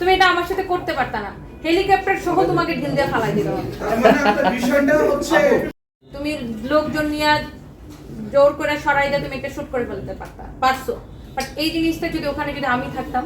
তুমি এটা আমার সাথে করতে পারতা না। হেলিকপ্টার সহ তোমাকে ঢিল দিয়ে ফালাই দিল। মানে বিষয়টা হচ্ছে তুমি লোকজন নিয়ে জোর করে সরাই দিয়ে তুমি একটা শুট করে ফেলতে পারতা পারছ। বাট এই জিনিসটা যদি ওখানে যদি আমি থাকতাম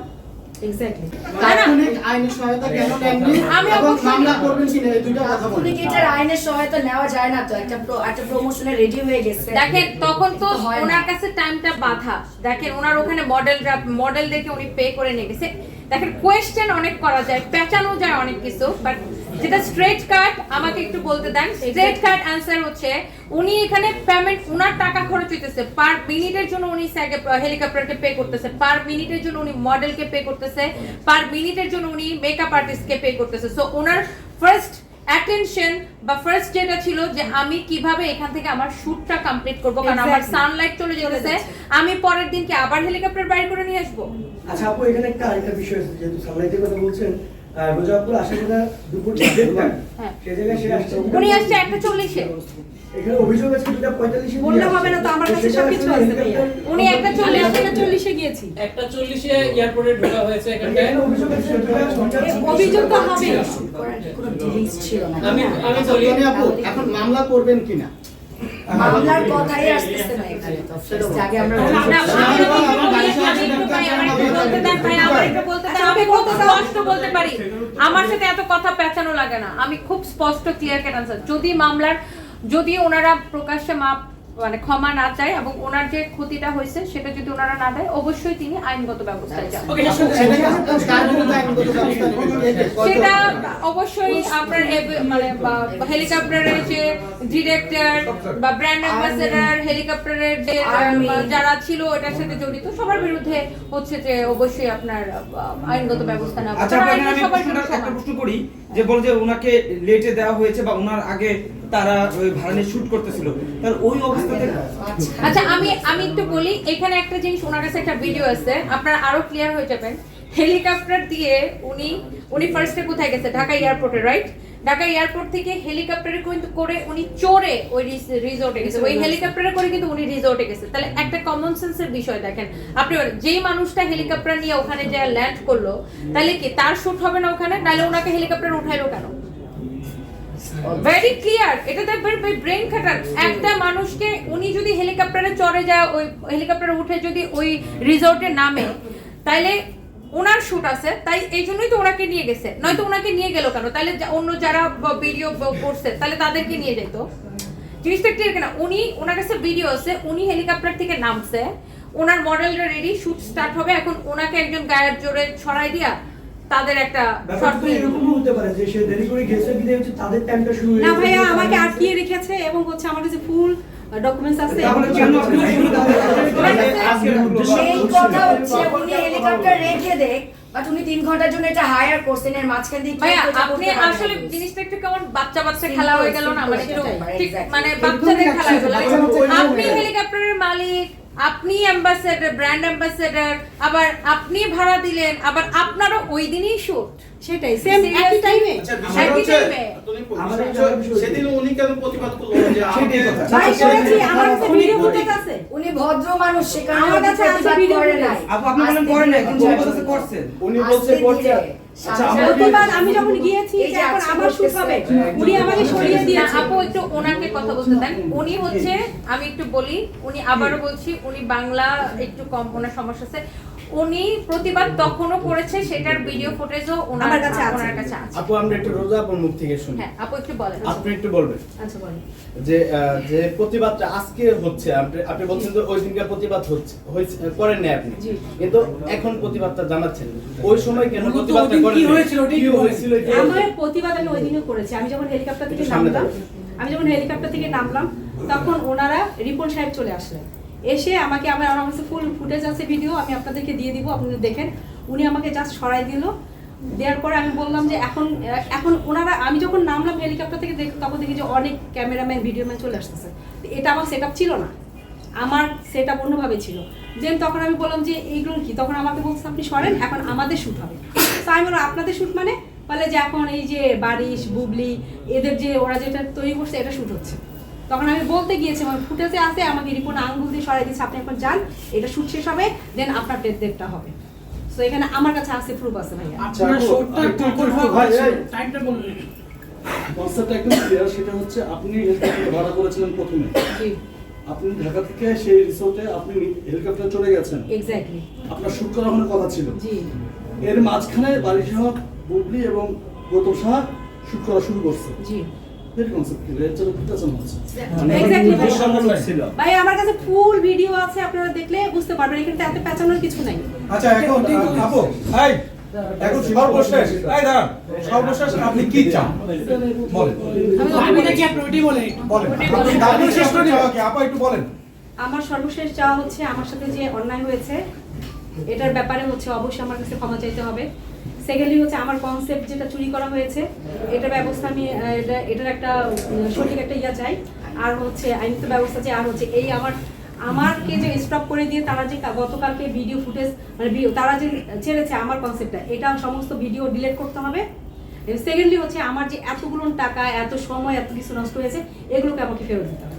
হয়ে দেখেন তখন তো হয় ওনার কাছে টাইমটা বাধা। দেখেন ওনার ওখানে মডেল মডেল দেখে উনি পে করে নিয়ে গেছে। দেখেন কোয়েশ্চেন অনেক করা যায় পেঁচানো যায় অনেক কিছু বাট যেটা স্ট্রেট কাট আমাকে একটু বলতে দেন। স্ট্রেট কাট অ্যান্সার হচ্ছে উনি এখানে পেমেন্ট উনার টাকা খরচ হইতেছে। পার মিনিটের জন্য উনি হেলিকপ্টারকে পে করতেছে। পার মিনিটের জন্য উনি মডেলকে পে করতেছে। পার মিনিটের জন্য উনি মেকআপ আর্টিস্টকে পে করতেছে। সো ওনার ফার্স্ট অ্যাটেনশন বা ফার্স্ট যেটা ছিল যে আমি কীভাবে এখান থেকে আমার শুটটা কমপ্লিট করব কারণ আমার সানলাইট চলে যেতেছে। আমি পরের দিনকে আবার হেলিকপ্টার বাইর করে নিয়ে আসব? আচ্ছা আপু এখানে একটা আরেকটা বিষয় আছে যেহেতু সানলাইটের কথা বলছেন রোজাপুর আসে কথা দুপুর হ্যাঁ। জায়গায় সে আসছে। উনি আসছে একটা চল্লিশে। এখানে অভিযোগ আছে দুটা পঁয়তাল্লিশে বললে হবে না তো, আমার কাছে সবকিছু আছে ভাইয়া। উনি একটা চল্লিশ একটা চল্লিশে গিয়েছি। একটা চল্লিশে এয়ারপোর্টে ঢোকা হয়েছে এখানটায়। এখানে অভিযোগ আছে অভিযোগ তো হবে কোনো ডিলিংস ছিল না আমি আমি আচ্ছা, বলি আপু এখন মামলা করবেন কিনা? মামলার কথাই আসতেছে না এখানে। তো আগে আমরা একটু বলতে দেন, ভাই, আমার একটু বলতে দেন, খুব স্পষ্ট বলতে পারি। আমার সাথে এত কথা পেঁচানো লাগে না। আমি খুব স্পষ্ট ক্লিয়ার কেন যদি মামলার যদি ওনারা প্রকাশ্যে মাপ মানে ক্ষমা না চায় এবং ওনার যে ক্ষতিটা হয়েছে সেটা যদি ওনারা না দেয় অবশ্যই তিনি আইনগত ব্যবস্থায় যান। সেটা অবশ্যই আপনার মানে হেলিকপ্টারের যে ডিরেক্টর বা ব্র্যান্ড অ্যাম্বাসেডার হেলিকপ্টারের যে যারা ছিল এটার সাথে জড়িত সবার বিরুদ্ধে হচ্ছে যে অবশ্যই আপনার আইনগত ব্যবস্থা নেওয়া। আচ্ছা একটা প্রশ্ন করি যে বল যে ওনাকে লেটে দেওয়া হয়েছে বা ওনার আগে তারা ওই শুট করতেছিল। ওই অবস্থাতে আচ্ছা আমি আমি একটু বলি, এখানে একটা জিনিস ওনার কাছে একটা ভিডিও আছে আরও ক্লিয়ার হয়ে যাবেন হেলিকপ্টার দিয়ে উনি উনি ফার্স্টে কোথায় গেছে? ঢাকা এয়ারপোর্টে রাইট ঢাকা এয়ারপোর্ট থেকে হেলিকপ্টারে কিন্তু করে উনি চড়ে ওই রিসোর্টে গেছে। ওই হেলিকপ্টারে করে কিন্তু উনি রিসোর্টে গেছে। তাহলে একটা কমন সেন্সের বিষয় দেখেন। আপনি যেই মানুষটা হেলিকপ্টার নিয়ে ওখানে যে ল্যান্ড করল, তাহলে কি তার শুট হবে না ওখানে? নাহলে ওনাকে হেলিকপ্টার উঠাইলো কেন? ভেরি ক্লিয়ার এটা দেখবেন ব্রেন খাটান। একটা মানুষকে উনি যদি হেলিকপ্টারে চড়ে যায়, ওই হেলিকপ্টারে উঠে যদি ওই রিসোর্টে নামে, তাইলে ওনার শুট আছে, তাই এই জন্যই তো ওনাকে নিয়ে গেছে। নয়তো ওনাকে নিয়ে গেল কেন? তাহলে অন্য যারা ভিডিও করছে তাহলে তাদেরকে নিয়ে যেত জিনিসটা ক্লিয়ার কেন? উনি, ওনার কাছে ভিডিও আছে, উনি হেলিকপ্টার থেকে নামছে, ওনার মডেলটা রেডি শুট স্টার্ট হবে, এখন ওনাকে একজন গায়ের জোরে ছড়াই দিয়া তাদের একটা এরকমও হতে পারে যে সে দেরি করে গেছে হচ্ছে তাদের টাইমটা শুরু হয়ে না ভাইয়া আমাকে আটকিয়ে রেখেছে এবং হচ্ছে আমার কাছে ফুল ডকুমেন্টস আছে। তাহলে কেন আপনি শুরু কথা হচ্ছে উনি হেলিকপ্টার রেখে দেখ বাট উনি তিন ঘণ্টার জন্য এটা হায়ার করছেন এর মাঝখান দিয়ে ভাইয়া আপনি আসলে জিনিসটা একটু কেমন বাচ্চা বাচ্চা খেলা হয়ে গেল না? মানে একটু. মানে বাচ্চাদের খেলা হয়ে গেল। আপনি হেলিকপ্টারের মালিক আপনি অ্যাম্বাসেডার ব্র্যান্ড অ্যাম্বাসেডার আবার আপনি ভাড়া দিলেন আবার আপনারও ওই দিনই শুট সেটাই সেম একই টাইমে আচ্ছা একই টাইমে। সেদিন উনি কেন প্রতিবাদ করল? যে কথা। ভাই করেছি আমার কাছে ভিডিও ফুটেজ আছে। উনি ভদ্র মানুষ সে কারণে আমার কাছে আছে video করে। নাই। আপু আপনি বলেন আস্তে করেন না কিন্তু উনি করছেন উনি বলছে করছে আচ্ছা, আমি যখন গিয়েছি এখন আমার শুট হবে। উনি আমাকে সরিয়ে না, দিয়েছে। আপু একটু কথা বলতে দেন উনি হচ্ছে আমি একটু বলি উনি আবারও বলছি উনি বাংলা একটু কম ওনার সমস্যা আছে। উনি প্রতিবাদ তখনও করেছে সেটার ভিডিও ফুটেজও ওনার কাছে আছে। ওনার কাছে আছে। আপু আমরা একটু রোজা আপুর মুখ থেকে শুনি। হ্যাঁ আপু একটু বলেন। আপনি একটু বলবেন। আচ্ছা বলেন। যে যে প্রতিবাদটা আজকে হচ্ছে আপনি আপনি বলছেন যে ওই দিনকার প্রতিবাদ হচ্ছে করেন নাই আপনি। জি। কিন্তু এখন প্রতিবাদটা জানাচ্ছেন। ওই সময় কেন প্রতিবাদটা করেন কি হয়েছিল কি হয়েছিল আমার প্রতিবাদ আমি ওই দিনও করেছি। আমি যখন হেলিকপ্টার থেকে নামলাম। আমি যখন হেলিকপ্টার থেকে নামলাম, তখন ওনারা রিপন সাহেব চলে আসলেন। এসে আমাকে, আমার আমার কাছে ফুল ফুটেজ আছে ভিডিও আমি আপনাদেরকে দিয়ে দিব আপনারা দেখেন। উনি আমাকে জাস্ট সরাই দিল। দেওয়ার পরে আমি বললাম যে এখন এখন ওনারা, আমি যখন নামলাম হেলিকপ্টার থেকে, দেখ, তখন দেখি যে অনেক ক্যামেরাম্যান, ভিডিওম্যান চলে আসতেছে। এটা আমার সেট ছিল না। আমার সেট আপ অন্যভাবে ছিল। দেন তখন আমি বললাম যে, এইগুলো কি? তখন আমাকে বলছে আপনি সরেন, এখন আমাদের শ্যুট হবে। তো আমি আপনাদের শ্যুট মানে? বলে যে এখন এই যে বারিশ বুবলি এদের যে ওরা যেটা তৈরি করছে এটা শ্যুট হচ্ছে। তখন আমি বলতে গিয়েছি আমার ফুটেজে আছে আমাকে রিপোর্ট আঙ্গুল দিয়ে সরাই দিচ্ছে আপনি এখন যান এটা শ্যুট শেষ হবে দেন আপনার ডেট ডেটটা হবে। তো এখানে আমার কাছে আছে প্রুফ আছে ভাইয়া। আপনার একটু, হওয়া এই। টাইমটা বলুন। কনসেপ্টটা একদম ক্লিয়ার সেটা হচ্ছে আপনি হেলিকপ্টার ভাড়া করেছিলেন প্রথমে। জি। আপনি ঢাকা থেকে সেই রিসোর্টে আপনি হেলিকপ্টার চলে গেছেন। এক্স্যাক্টলি আপনার শুট করানোর কথা ছিল? জি। এর মাঝখানে বারিশ হক বুবলি এবং গৌতম সাহা শুট করা শুরু করছে। জি। ভাই। আমার কাছে ফুল ভিডিও আছে আপনারা দেখলে বুঝতে পারবেন এখানে এত পেঁচানোর কিছু নাই। আচ্ছা এখন আপু এই এখন সর্বশেষ এই দাঁড়ান সর্বশেষ আপনি কি চান? বলেন। আমি নাকি আপনি ওইটাই বলে। বলেন আপনি শেষ করে যাওয়া আপা একটু বলেন। আমার সর্বশেষ চাওয়া হচ্ছে আমার সাথে যে অন্যায় হয়েছে এটার ব্যাপারে হচ্ছে অবশ্যই আমার কাছে ক্ষমা চাইতে হবে। সেকেন্ডলি হচ্ছে আমার কনসেপ্ট যেটা চুরি করা হয়েছে এটা ব্যবস্থা আমি এটা, এটার একটা সঠিক একটা ইয়া চাই। আর হচ্ছে আইনত ব্যবস্থা চাই, আর হচ্ছে এই আমার, আমারকে যে স্টপ করে দিয়ে তারা যে গতকালকে ভিডিও ফুটেজ মানে তারা যে ছেড়েছে আমার কনসেপ্টটা এটা সমস্ত ভিডিও ডিলিট করতে হবে। সেকেন্ডলি হচ্ছে আমার যে এতগুলো টাকা, এত সময়, এত কিছু নষ্ট হয়েছে, এগুলোকে আমাকে ফেরত দিতে হবে।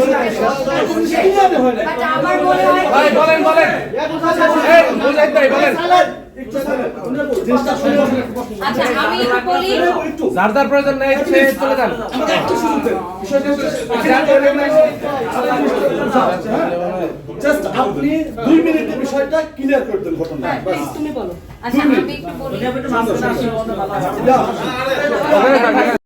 হয়ে আচ্ছা, আমার মনে হয় বলেন বলেন এই বলেন আচ্ছা আমি বলি যার যার প্রয়োজন নাই সে চলে যান জাস্ট আপনি দুই মিনিটের বিষয়টা ক্লিয়ার করে দেন ঘটনা হ্যাঁ প্লিজ তুমি বলো আচ্ছা আমি একটু বলি।